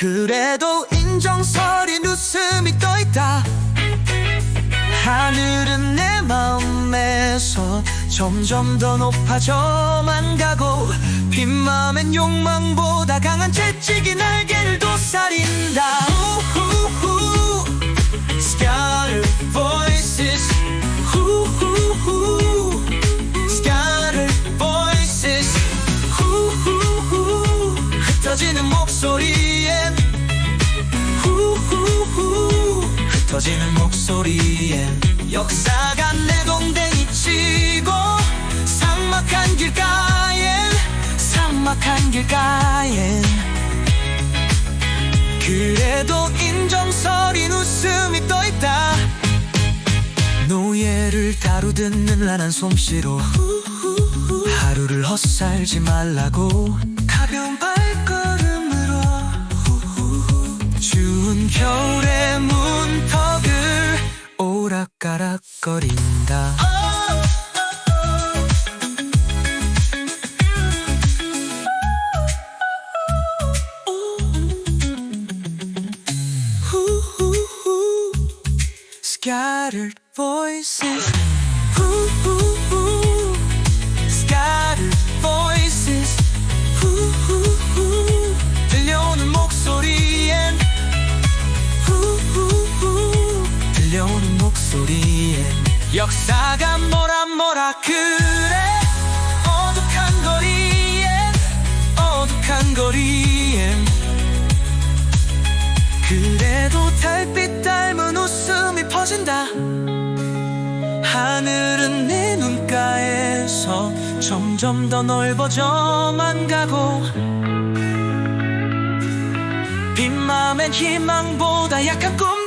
그래도 인정서린 웃음이 떠있다. 하늘은 내 마음에서 점점 더 높아져만 가고 빈 마음엔 욕망보다 강한 채찍이 날개를 도사린다 소리엔 역사가 내 동댕이 치고 삭막한 길가엔 삭막한 길가엔 그래도 인정서린 웃음이 떠있다. 노예를 다루듯 는란한 솜씨로 하루를 헛살지 말라고 가벼운 발걸음으로 추운 겨울의 오락가락거린다 후후후 Scattered voices 후후 역사가 뭐라 뭐라 그래. 어둑한 거리엔 어둑한 거리엔 그래도 달빛 닮은 웃음이 퍼진다. 하늘은 내 눈가에서 점점 더 넓어져만 가고. 빈 마음엔 희망보다 약한 꿈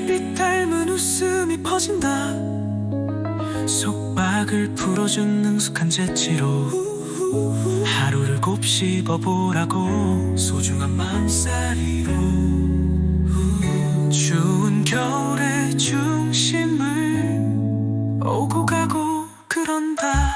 달빛 닮은 웃음이 퍼진다. 속박을 풀어준 능숙한 재치로 하루를 곱씹어보라고 소중한 맘살이로. 추운 겨울의 중심을 오고 가고 그런다.